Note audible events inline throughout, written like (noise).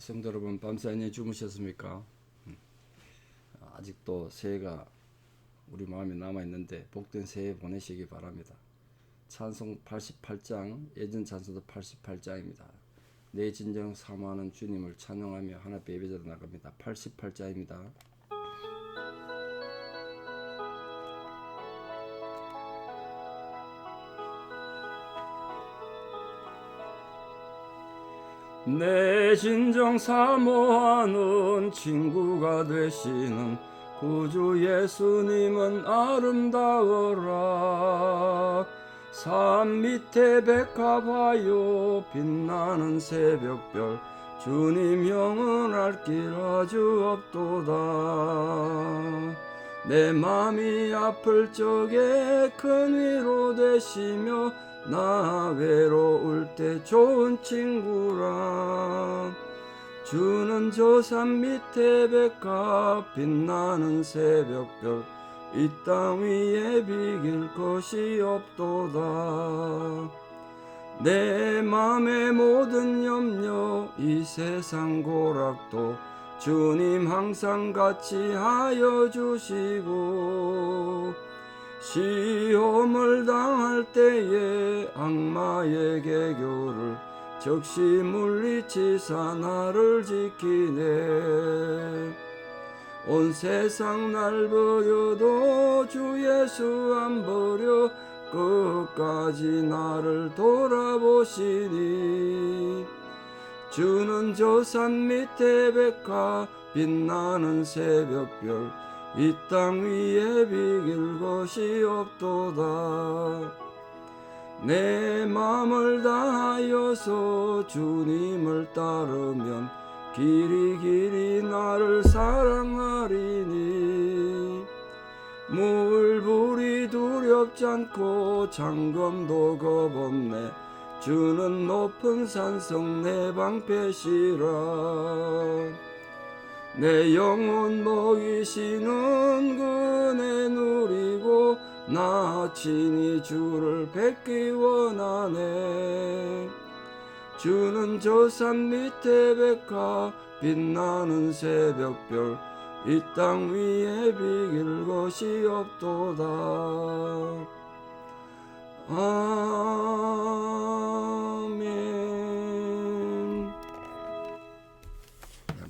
성도 여러분 안녕히 주무셨습니까? 음. 아직도 새해가 우리 마음에 남아 있는데 복된 새해 보내시기 바랍니다. 찬송 88장 예전 찬송도 88장입니다. 내 진정 사모하는 주님을 찬양하며 하나 예배자로 나갑니다. 88장입니다. 내 진정 사모하는 친구가 되시는 구주 예수님은 아름다워라. 산 밑에 백합하여 빛나는 새벽별 주님 영원할 길 아주 없도다. 내 맘이 아플 적에 큰 위로 되시며 나 외로울 때 좋은 친구라. 주는 저 산 밑에 백합 빛나는 새벽별 이 땅 위에 비길 것이 없도다. 내 맘의 모든 염려 이 세상 고락도 주님 항상 같이 하여 주시고 시험을 당할 때에 악마의 개교를 적시 물리치사 나를 지키네. 온 세상 날 버려도 주 예수 안 버려 끝까지 나를 돌아보시니. 주는 저 산 밑에 백화 빛나는 새벽별 이 땅 위에 비길 것이 없도다. 내 맘을 다하여서 주님을 따르면 길이 길이 나를 사랑하리니. 물불이 두렵지 않고 장검도 겁없네. 주는 높은 산성 내 방패시라 내 영혼 먹이시는 그네 누리고 나 친히 주를 뵙기 원하네. 주는 저 산 밑에 백화 빛나는 새벽별 이 땅 위에 비길 것이 없도다. 아멘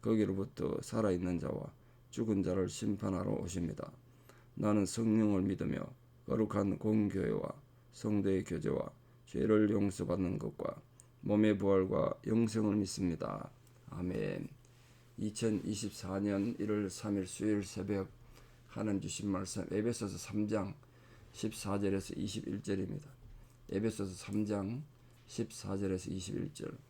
거기로부터 살아있는 자와 죽은 자를 심판하러 오십니다. 나는 성령을 믿으며 거룩한 공교회와 성도의 교제와 죄를 용서받는 것과 몸의 부활과 영생을 믿습니다. 아멘. 2024년 1월 3일 수요일 새벽 하나님 주신 말씀 에베소서 3장 14절에서 21절입니다. 에베소서 3장 14절에서 21절.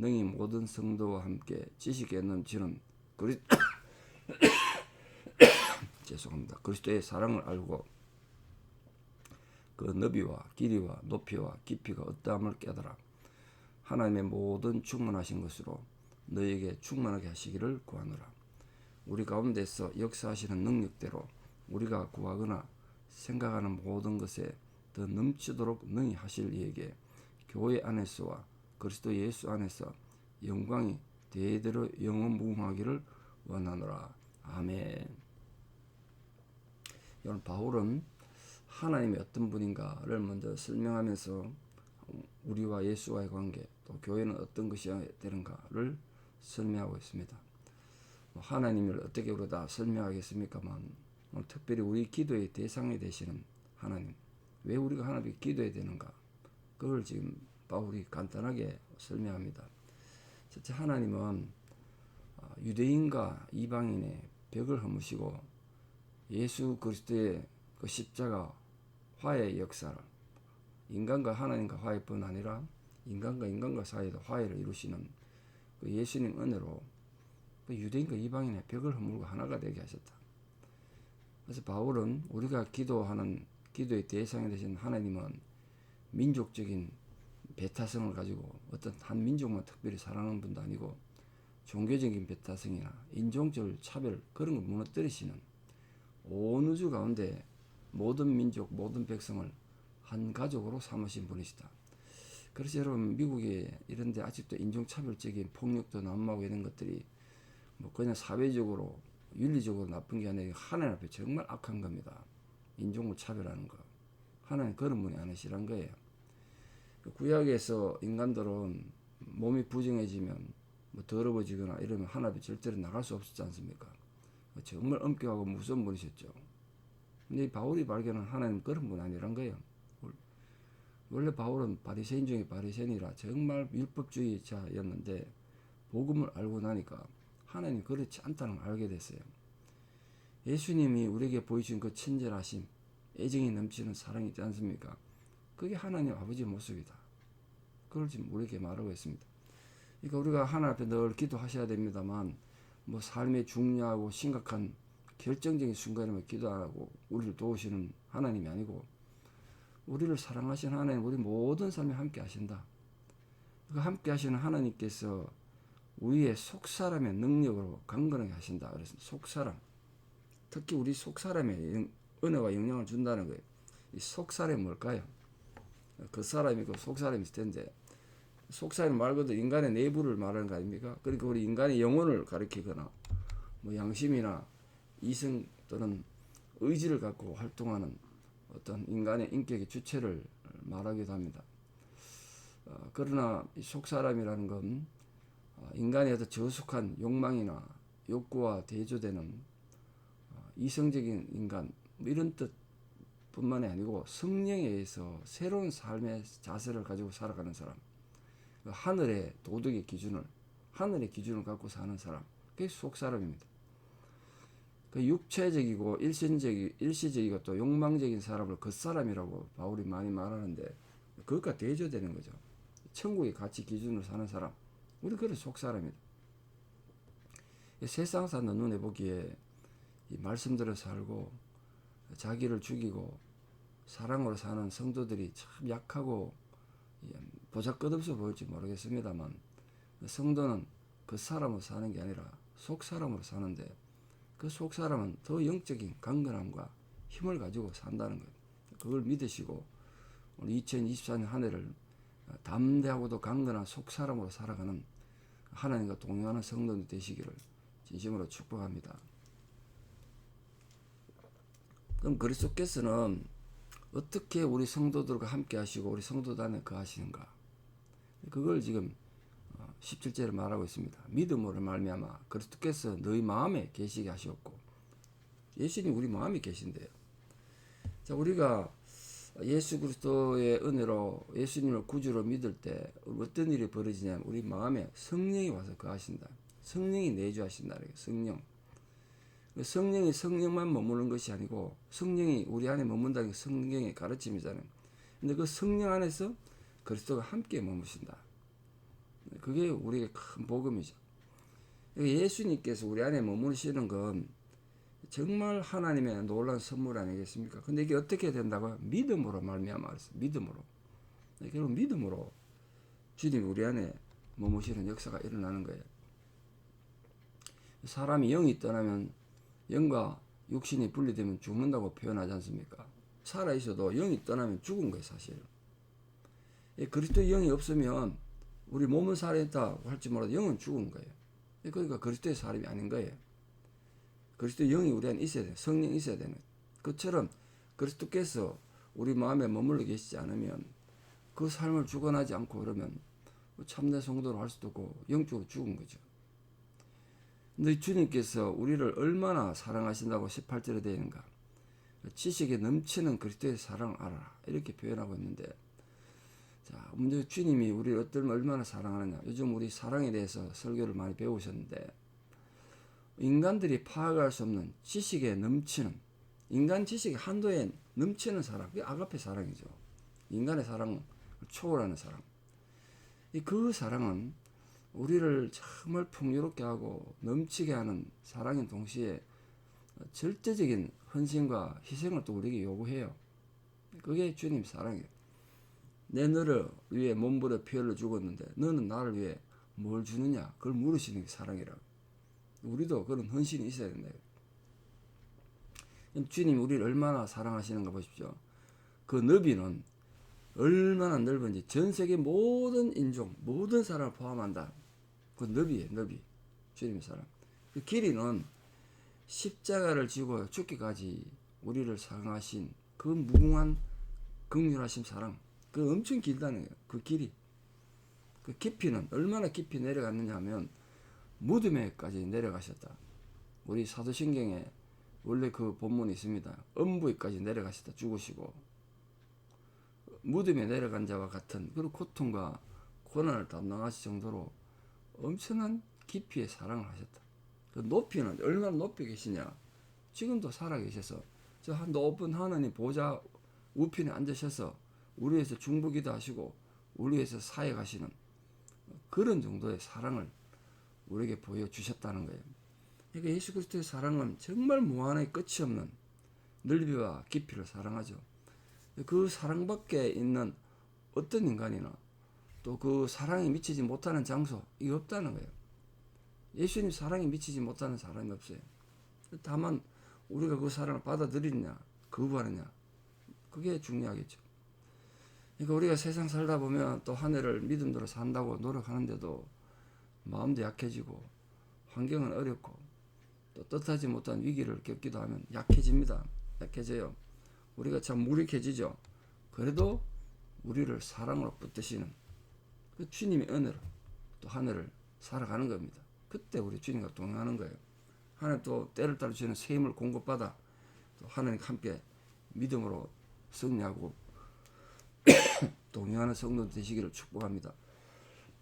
능히 모든 성도와 함께 지식에 넘치는 그리 (coughs) 죄송합니다. 그리스도의 사랑을 알고 그 너비와 길이와 높이와 깊이가 어떠함을 깨달아 하나님의 모든 충만하신 것으로 너에게 충만하게 하시기를 구하노라. 우리 가운데서 역사하시는 능력대로 우리가 구하거나 생각하는 모든 것에 더 넘치도록 능히 하실 이에게 교회 안에서와 그리스도 예수 안에서 영광이 대대로 영원 무궁하기를 원하노라. 아멘. 오늘 바울은 하나님이 어떤 분인가를 먼저 설명하면서 우리와 예수와의 관계 또 교회는 어떤 것이어야 되는가를 설명하고 있습니다. 뭐 하나님을 어떻게 우리가 다 설명하겠습니까만 뭐 특별히 우리 기도의 대상이 되시는 하나님 왜 우리가 하나님께 기도해야 되는가 그걸 지금 바울이 간단하게 설명합니다. 첫째 하나님은 어, 유대인과 이방인의 벽을 허무시고 예수 그리스도의 그 십자가 화해의 역사를 인간과 하나님과 화해뿐 아니라 인간과 인간과 사이에도 화해를 이루시는 그 예수님 은혜로 그 유대인과 이방인의 벽을 허물고 하나가 되게 하셨다. 그래서 바울은 우리가 기도하는 기도의 대상이 되신 하나님은 민족적인 배타성을 가지고 어떤 한 민족만 특별히 사랑하는 분도 아니고 종교적인 배타성이나 인종적 차별 그런 걸 무너뜨리시는 온 우주 가운데 모든 민족 모든 백성을 한 가족으로 삼으신 분이시다. 그래서 여러분 미국에 이런데 아직도 인종차별적인 폭력도 난무하고 이런 것들이 뭐 그냥 사회적으로 윤리적으로 나쁜 게 아니라 하나님 앞에 정말 악한 겁니다. 인종을 차별하는 거. 하나님 그런 분이 아니시란 거예요. 구약에서 인간들은 몸이 부정해지면 뭐 더러워지거나 이러면 하나님 절대로 나갈 수 없었지 않습니까? 정말 엄격하고 무서운 분이셨죠. 근데 바울이 발견한 하나님 그런 분 아니란 거예요. 원래 바울은 바리새인 중에 바리새인이라 정말 율법주의자였는데 복음을 알고 나니까 하나님 그렇지 않다는 걸 알게 됐어요. 예수님이 우리에게 보여준 그 친절하심, 애정이 넘치는 사랑이 있지 않습니까? 그게 하나님 아버지의 모습이다. 그걸 지금 우리에게 말하고 있습니다. 그러니까 우리가 하나님 앞에 늘 기도하셔야 됩니다만 뭐 삶의 중요하고 심각한 결정적인 순간에만 기도하고 우리를 도우시는 하나님이 아니고 우리를 사랑하시는 하나님 우리 모든 삶에 함께 하신다. 그 함께 하시는 하나님께서 우리의 속사람의 능력으로 강건하게 하신다. 그래서 속사람. 특히 우리 속사람에 은혜와 영향을 준다는 거예요. 이 속사람이 뭘까요? 그 사람이고 속사람이 있을 텐데 속사람 말 그대로 인간의 내부를 말하는 거 아닙니까? 그러니까 우리 인간의 영혼을 가리키거나 뭐 양심이나 이성 또는 의지를 갖고 활동하는 어떤 인간의 인격의 주체를 말하기도 합니다. 어, 그러나 속사람이라는 건 어, 인간의 어떤 저속한 욕망이나 욕구와 대조되는 어, 이성적인 인간 뭐 이런 뜻 뿐만이 아니고 성령에 의해서 새로운 삶의 자세를 가지고 살아가는 사람, 그 하늘의 도덕의 기준을 하늘의 기준을 갖고 사는 사람, 그게 속사람입니다. 그 육체적이고 일신적이 일시적이고 또 욕망적인 사람을 겉사람이라고 바울이 많이 말하는데 그것과 대조되는 거죠. 천국의 가치 기준으로 사는 사람, 우리 그래 속사람이다. 세상 사는 눈에 보기에 이 말씀대로 살고 자기를 죽이고 사랑으로 사는 성도들이 참 약하고 보잘 것 없어 보일지 모르겠습니다만 성도는 그 사람으로 사는 게 아니라 속 사람으로 사는데 그 속 사람은 더 영적인 강건함과 힘을 가지고 산다는 거예요. 그걸 믿으시고 오늘 2024년 한 해를 담대하고도 강건한 속 사람으로 살아가는 하나님과 동행하는 성도들 되시기를 진심으로 축복합니다. 그럼 그리스도께서는 어떻게 우리 성도들과 함께 하시고 우리 성도들 안에 거하시는가? 그걸 지금 17절에 말하고 있습니다. 믿음으로 말미암아 그리스도께서 너희 마음에 계시게 하셨고 예수님 우리 마음에 계신대요. 자, 우리가 예수 그리스도의 은혜로 예수님을 구주로 믿을 때 어떤 일이 벌어지냐면 우리 마음에 성령이 와서 거하신다. 성령이 내주하신다. 성령. 성령이 성령만 머무는 것이 아니고 성령이 우리 안에 머문다는 게 성령의 가르침이잖아요. 근데 그 성령 안에서 그리스도가 함께 머무신다. 그게 우리의 큰 복음이죠. 예수님께서 우리 안에 머무시는 건 정말 하나님의 놀라운 선물 아니겠습니까? 근데 이게 어떻게 된다고? 믿음으로 말미암아 그랬어. 믿음으로. 결국 믿음으로 주님이 우리 안에 머무시는 역사가 일어나는 거예요. 사람이 영이 떠나면 영과 육신이 분리되면 죽는다고 표현하지 않습니까? 살아 있어도 영이 떠나면 죽은 거예요, 사실. 그리스도 영이 없으면 우리 몸은 살아있다 할지 몰라도 영은 죽은 거예요. 그러니까 그리스도의 사람이 아닌 거예요. 그리스도 영이 우리 안에 있어야 돼. 성령이 있어야 되는. 그처럼 그리스도께서 우리 마음에 머물러 계시지 않으면 그 삶을 죽어나지 않고 그러면 참내 성도로 할 수도 없고 영적으로 죽은 거죠. 너희 주님께서 우리를 얼마나 사랑하신다고 18절에 되어 있는가? 지식에 넘치는 그리스도의 사랑을 알아라. 이렇게 표현하고 있는데 자, 먼저 주님이 우리를 어떨 얼마나 사랑하느냐. 요즘 우리 사랑에 대해서 설교를 많이 배우셨는데 인간들이 파악할 수 없는 지식에 넘치는 인간 지식의 한도에 넘치는 사랑. 그게 아가페 사랑이죠. 인간의 사랑을 초월하는 사랑. 이 그 사랑은 우리를 정말 풍요롭게 하고 넘치게 하는 사랑인 동시에 절대적인 헌신과 희생을 또 우리에게 요구해요. 그게 주님 사랑이에요. 내 너를 위해 몸부려 피를 죽었는데 너는 나를 위해 뭘 주느냐? 그걸 물으시는 게 사랑이라고. 우리도 그런 헌신이 있어야 된다. 주님이 우리를 얼마나 사랑하시는가 보십시오. 그 너비는 얼마나 넓은지 전 세계 모든 인종, 모든 사람을 포함한다. 그 너비에 너비. 주님의 사랑. 그 길이는 십자가를 지고 죽기까지 우리를 사랑하신 그 무궁한 극률하신 사랑. 그 엄청 길다는 거예요. 그 길이. 그 깊이는 얼마나 깊이 내려갔느냐 하면 무덤에까지 내려가셨다. 우리 사도신경에 원래 그 본문이 있습니다. 음부에까지 내려가셨다. 죽으시고 무덤에 내려간 자와 같은 그런 고통과 고난을 담당하실 정도로 엄청난 깊이의 사랑을 하셨다. 그 높이는 얼마나 높이 계시냐? 지금도 살아 계셔서 저한 높은 하나님 보좌 우편에 앉으셔서 우리 위해서 중보기도 하시고 우리 위해서 사역하시는 그런 정도의 사랑을 우리에게 보여주셨다는 거예요. 그러니까 예수 그리스도의 사랑은 정말 무한의 끝이 없는 넓이와 깊이를 사랑하죠. 그 사랑 밖에 있는 어떤 인간이나 또 그 사랑이 미치지 못하는 장소 이게 없다는 거예요. 예수님 사랑이 미치지 못하는 사람이 없어요. 다만 우리가 그 사랑을 받아들이느냐 거부하느냐 그게 중요하겠죠. 그러니까 우리가 세상 살다 보면 또 한 해를 믿음대로 산다고 노력하는데도 마음도 약해지고 환경은 어렵고 또 뜻하지 못한 위기를 겪기도 하면 약해집니다. 약해져요. 우리가 참 무력해지죠. 그래도 우리를 사랑으로 붙드시는 그 주님의 은혜로 또 하늘을 살아가는 겁니다. 그때 우리 주님과 동행하는 거예요. 하나님 또 때를 따라 주시는 새 힘을 공급받아 또 하나님과 함께 믿음으로 승리하고 (coughs) 동행하는 성도 되시기를 축복합니다.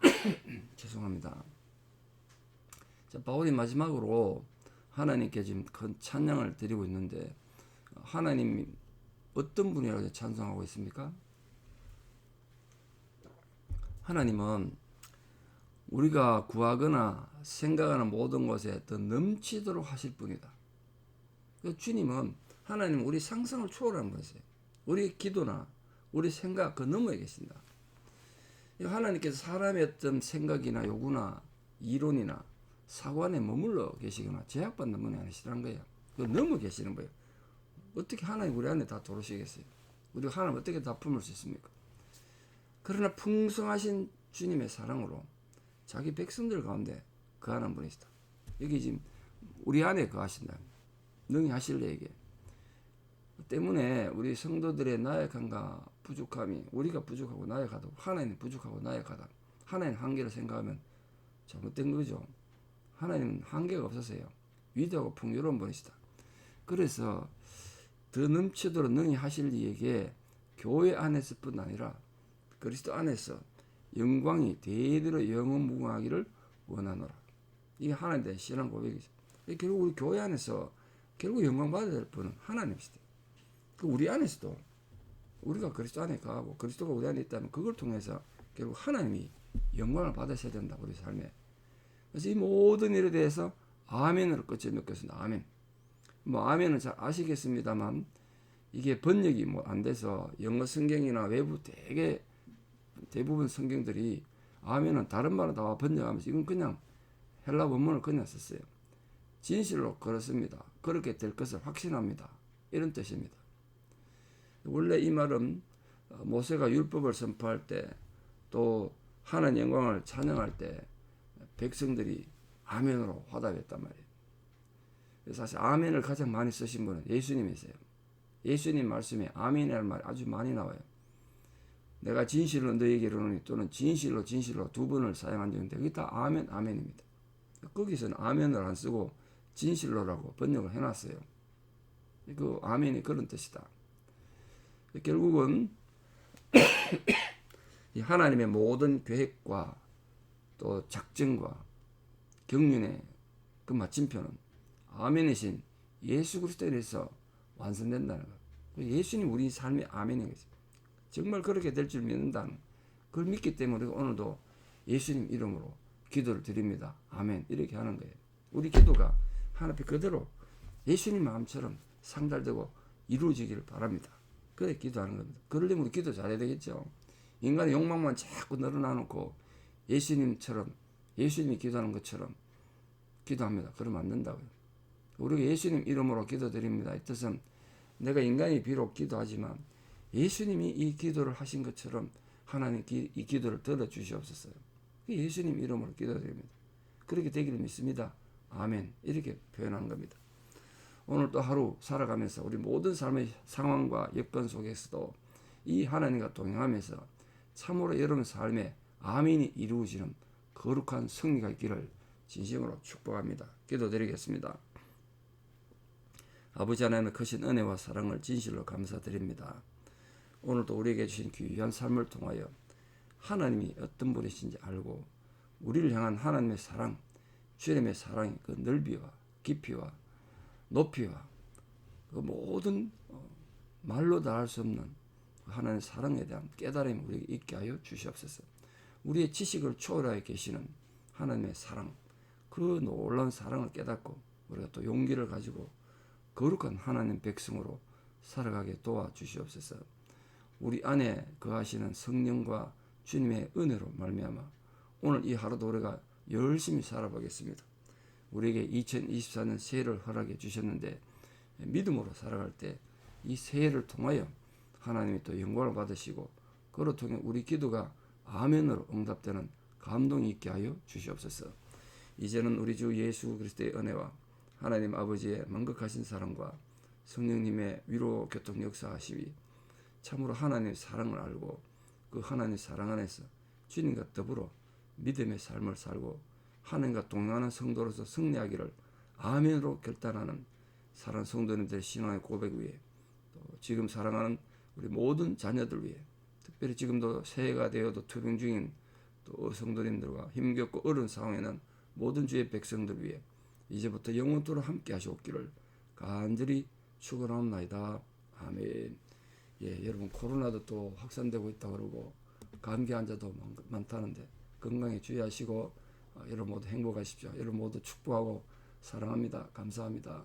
(coughs) 죄송합니다. 자, 바울이 마지막으로 하나님께 지금 큰 찬양을 드리고 있는데 하나님 어떤 분이라고 찬송하고 있습니까? 하나님은 우리가 구하거나 생각하는 모든 것에 더 넘치도록 하실 분이다. 그 주님은 하나님 우리 상상을 초월하는 분이세요. 우리 기도나 우리 생각 그 너머에 계신다. 하나님께서 사람의 어떤 생각이나 요구나 이론이나 사고 안에 머물러 계시거나 제약받는 분이 아니시라는 거예요. 그 넘어 계시는 거예요. 어떻게 하나님 우리 안에 다 들어오시겠어요? 우리가 하나님 어떻게 다 품을 수 있습니까? 그러나 풍성하신 주님의 사랑으로 자기 백성들 가운데 거하는 분이시다. 여기 지금 우리 안에 거하신다. 능히 하실 얘기. 때문에 우리 성도들의 나약함과 부족함이 우리가 부족하고 나약하다. 하나님 부족하고 나약하다. 하나님 한계를 생각하면 잘못된 거죠. 하나님은 한계가 없으세요. 위대하고 풍요로운 분이시다. 그래서 더 넘치도록 능히 하실 이에게 교회 안에서뿐 아니라 그리스도 안에서 영광이 대대로 영원 무궁하기를 원하노라. 이게 하나님에 대한 신앙 고백이죠. 결국 우리 교회 안에서 결국 영광 받아야 될 분은 하나님이시대. 그 우리 안에서도 우리가 그리스도 안에 가고 그리스도가 우리 안에 있다면 그걸 통해서 결국 하나님이 영광을 받으셔야 된다 우리 삶에. 그래서 이 모든 일에 대해서 아멘으로 끝을 맺겠습니다. 아멘. 뭐 아멘은 잘 아시겠습니다만 이게 번역이 뭐 안 돼서 영어 성경이나 외부 되게 대부분 성경들이 아멘은 다른 말을 다 번역하면서 이건 그냥 헬라 원문을 그냥 썼어요. 진실로 그렇습니다. 그렇게 될 것을 확신합니다. 이런 뜻입니다. 원래 이 말은 모세가 율법을 선포할 때 또 하나님 영광을 찬양할 때 백성들이 아멘으로 화답했단 말이에요. 사실 아멘을 가장 많이 쓰신 분은 예수님이세요. 예수님 말씀에 아멘이라는 말이 아주 많이 나와요. 내가 진실로 너에게 이르노니 또는 진실로 진실로 두 번을 사용한 적인데 그게 다 아멘 아멘입니다. 거기서는 아멘을 안 쓰고 진실로라고 번역을 해놨어요. 그 아멘이 그런 뜻이다. 결국은 (coughs) 이 하나님의 모든 계획과 또 작정과 경륜의 그 마침표는 아멘이신 예수 그리스도에 대해서 완성된다는 것. 예수님 우리 삶의 아멘인 거죠. 정말 그렇게 될 줄 믿는다는 그걸 믿기 때문에 오늘도 예수님 이름으로 기도를 드립니다. 아멘. 이렇게 하는 거예요. 우리 기도가 하나님 그대로 예수님 마음처럼 상달되고 이루어지기를 바랍니다. 그래 기도하는 겁니다. 그러려면 우리 기도 잘해야 되겠죠. 인간의 욕망만 자꾸 늘어나놓고 예수님처럼 예수님이 기도하는 것처럼 기도합니다. 그러면 안 된다고요. 우리가 예수님 이름으로 기도드립니다. 이 뜻은 내가 인간이 비록 기도하지만 예수님이 이 기도를 하신 것처럼 하나님 기, 이 기도를 들어주시옵소서. 예수님 이름으로 기도드립니다. 그렇게 되기를 믿습니다. 아멘. 이렇게 표현한 겁니다. 오늘 또 하루 살아가면서 우리 모든 삶의 상황과 여건 속에서도 이 하나님과 동행하면서 참으로 여러분 삶에 아멘이 이루어지는 거룩한 승리가 있기를 진심으로 축복합니다. 기도드리겠습니다. 아버지 하나님의 크신 은혜와 사랑을 진실로 감사드립니다. 오늘도 우리에게 주신 귀한 삶을 통하여 하나님이 어떤 분이신지 알고 우리를 향한 하나님의 사랑, 주님의 사랑의 그 넓이와 깊이와 높이와 그 모든 어, 말로 다 할 수 없는 하나님의 사랑에 대한 깨달음이 우리에게 있게 하여 주시옵소서. 우리의 지식을 초월하여 계시는 하나님의 사랑, 그 놀라운 사랑을 깨닫고 우리가 또 용기를 가지고 거룩한 하나님 백성으로 살아가게 도와 주시옵소서. 우리 안에 거하시는 성령과 주님의 은혜로 말미암아 오늘 이 하루도 우리가 열심히 살아보겠습니다. 우리에게 2024년 새해를 허락해 주셨는데 믿음으로 살아갈 때 이 새해를 통하여 하나님이 또 영광을 받으시고 그로 통해 우리 기도가 아멘으로 응답되는 감동이 있게 하여 주시옵소서. 이제는 우리 주 예수 그리스도의 은혜와 하나님 아버지의 만극하신 사랑과 성령님의 위로 교통 역사하시위 참으로 하나님의 사랑을 알고 그 하나님의 사랑 안에서 주님과 더불어 믿음의 삶을 살고 하나님과 동행하는 성도로서 승리하기를 아멘으로 결단하는 사랑 성도님들의 신앙의 고백 위에 또 지금 사랑하는 우리 모든 자녀들 위해 특별히 지금도 새해가 되어도 투병 중인 또 성도님들과 힘겹고 어려운 상황에는 모든 주의 백성들 위해 이제부터 영원토록 함께 하시옵기를 간절히 축원하옵나이다. 아멘. 예, 여러분 코로나도 또 확산되고 있다 그러고 감기 환자도 많다는데 건강에 주의하시고 어, 여러분 모두 행복하십시오. 여러분 모두 축복하고 사랑합니다. 감사합니다.